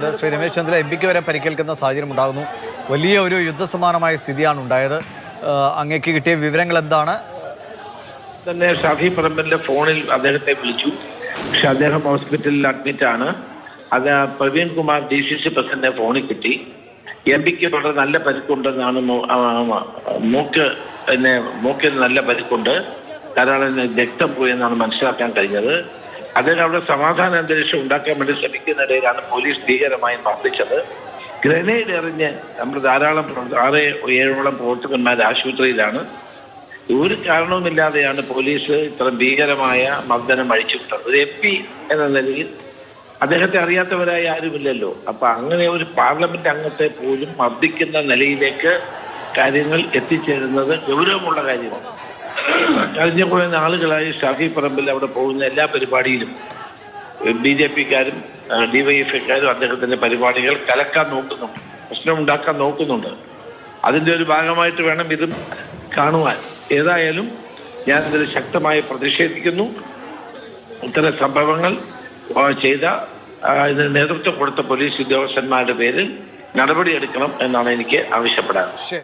Shri Ramesh Chandra M പിക്ക് വരെ പരിക്കേൽക്കുന്ന സാഹചര്യം ഉണ്ടാകുന്നു. വലിയ ഒരു യുദ്ധസമാനമായ സ്ഥിതിയാണ് ഉണ്ടായത്. അങ്ങേക്ക് കിട്ടിയ വിവരങ്ങൾ എന്താണ്? തന്നെ ഷാഫി പറമ്പലിന്റെ ഫോണിൽ അദ്ദേഹത്തെ വിളിച്ചു. പക്ഷെ അദ്ദേഹം ഹോസ്പിറ്റലിൽ അഡ്മിറ്റ് ആണ്. അത് Praveen Kumar D C C പ്രസിഡന്റിനെ ഫോണിൽ കിട്ടി. എം പിക്ക് വളരെ നല്ല പരിക്കുണ്ടെന്നാണ് മൂക്ക് പിന്നെ മൂക്കിൽ നല്ല പരിക്കുണ്ട്. ധാരാളം രക്തം പോയി എന്നാണ് മനസ്സിലാക്കാൻ കഴിഞ്ഞത്. അവിടെ സമാധാന അന്തരീക്ഷം ഉണ്ടാക്കാൻ വേണ്ടി ശ്രമിക്കുന്നതിനിടയിലാണ് പോലീസ് ഭീകരമായി മർദ്ദിച്ചത്. ഗ്രനേഡ് എറിഞ്ഞ് നമ്മൾ ധാരാളം ആറ് ഏഴോളം പ്രവർത്തകന്മാർ ആശുപത്രിയിലാണ്. ഒരു കാരണവുമില്ലാതെയാണ് പോലീസ് ഇത്ര ഭീകരമായ മർദ്ദനം അഴിച്ചുവിട്ടത്. ഒരു എം പി എന്ന നിലയിൽ അദ്ദേഹത്തെ അറിയാത്തവരായി ആരുമില്ലല്ലോ. അപ്പൊ അങ്ങനെ ഒരു പാർലമെന്റ് അംഗത്തെ പോലും മർദ്ദിക്കുന്ന നിലയിലേക്ക് കാര്യങ്ങൾ എത്തിച്ചേരുന്നത് ഗൗരവമുള്ള കാര്യമാണ്. കഴിഞ്ഞ കുറെ നാളുകളായി ഷാഫി പറമ്പിൽ അവിടെ പോകുന്ന എല്ലാ പരിപാടിയിലും ബി ജെ പിക്കാരും ഡിവൈഎഫ്ഐക്കാരും അദ്ദേഹത്തിന്റെ പരിപാടികൾ കലക്കാൻ നോക്കുന്നുണ്ട് പ്രശ്നമുണ്ടാക്കാൻ നോക്കുന്നുണ്ട്. അതിന്റെ ഒരു ഭാഗമായിട്ട് വേണം ഇതും കാണുവാൻ. ഏതായാലും ഞാൻ ഇതിൽ ശക്തമായി പ്രതിഷേധിക്കുന്നു. ഇത്തരം സംഭവങ്ങൾ ചെയ്ത ഇതിന് നേതൃത്വം കൊടുത്ത പോലീസ് ഉദ്യോഗസ്ഥന്മാരുടെ പേരിൽ നടപടിയെടുക്കണം എന്നാണ് എനിക്ക് ആവശ്യപ്പെടാറ്